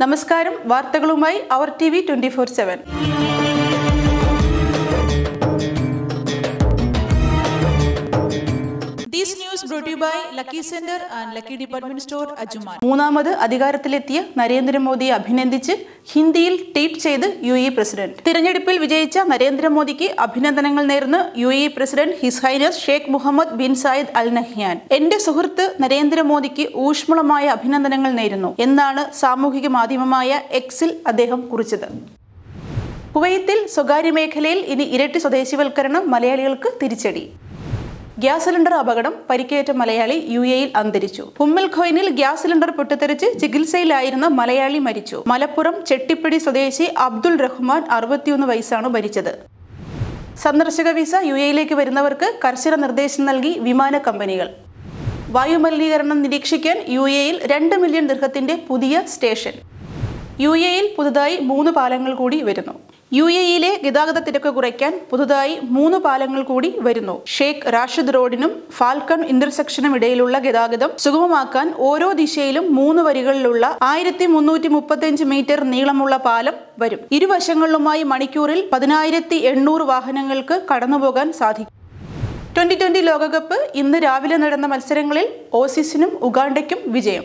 നമസ്കാരം വാർത്തകളുമായി അവർ T V twenty four seven. This news lucky centre lucky and Lucky Department Store, Ajuman. മൂന്നാമത് അധികാരത്തിലെത്തിയ നരേന്ദ്രമോദിയെ അഭിനന്ദിച്ച് ഹിന്ദിയിൽ ട്വീറ്റ് ചെയ്ത് യു എ പ്രസിഡന്റ്. തിരഞ്ഞെടുപ്പിൽ വിജയിച്ച നരേന്ദ്രമോദിക്ക് അഭിനന്ദനങ്ങൾ നേർന്ന് U A president his highness Sheikh Mohammed bin Zayed Al Nahyan. എന്റെ സുഹൃത്ത് നരേന്ദ്രമോദിക്ക് ഊഷ്മളമായ അഭിനന്ദനങ്ങൾ നേരുന്നു എന്നാണ് സാമൂഹിക മാധ്യമമായ എക്സിൽ അദ്ദേഹം കുറിച്ചത്. കുവൈത്തിൽ സ്വകാര്യ മേഖലയിൽ ഇനി ഇരട്ടി സ്വദേശിവൽക്കരണം മലയാളികൾക്ക് തിരിച്ചടി. ഗ്യാസ് സിലിണ്ടർ അപകടം പരിക്കേറ്റ മലയാളി യു എയിൽ അന്തരിച്ചു. ഉമ്മൽ ഖോയിനിൽ ഗ്യാസ് സിലിണ്ടർ പൊട്ടിത്തെറിച്ച് ചികിത്സയിലായിരുന്ന മലയാളി മരിച്ചു. മലപ്പുറം ചെട്ടിപ്പടി സ്വദേശി അബ്ദുൾ റഹ്മാൻ അറുപത്തിയൊന്ന് വയസ്സാണ് മരിച്ചത്. സന്ദർശക വിസ യു എയിലേക്ക് വരുന്നവർക്ക് കർശന നിർദ്ദേശം നൽകി വിമാന കമ്പനികൾ. വായുമലിനീകരണം നിരീക്ഷിക്കാൻ യു എയിൽ രണ്ട് മില്യൺ ദീർഘത്തിന്റെ പുതിയ സ്റ്റേഷൻ. യു എയിൽ പുതുതായി മൂന്ന് പാലങ്ങൾ കൂടി വരുന്നു. യു എയിലെ ഗതാഗത തിരക്ക് കുറയ്ക്കാൻ പുതുതായി മൂന്ന് പാലങ്ങൾ കൂടി വരുന്നു. ഷേഖ് റാഷിദ് റോഡിനും ഫാൽക്കൺ ഇന്റർസെക്ഷനും ഇടയിലുള്ള ഗതാഗതം സുഗമമാക്കാൻ ഓരോ ദിശയിലും മൂന്ന് വരികളിലുള്ള ആയിരത്തി മുന്നൂറ്റി മുപ്പത്തിയഞ്ച് മീറ്റർ നീളമുള്ള പാലം വരും. ഇരുവശങ്ങളിലുമായി മണിക്കൂറിൽ പതിനായിരത്തി എണ്ണൂറ് വാഹനങ്ങൾക്ക് കടന്നുപോകാൻ സാധിക്കും. ട്വന്റി ട്വന്റി ലോകകപ്പ് ഇന്ന് രാവിലെ നടന്ന മത്സരങ്ങളിൽ ഓസീസിനും ഉഗാണ്ടയ്ക്കും വിജയം.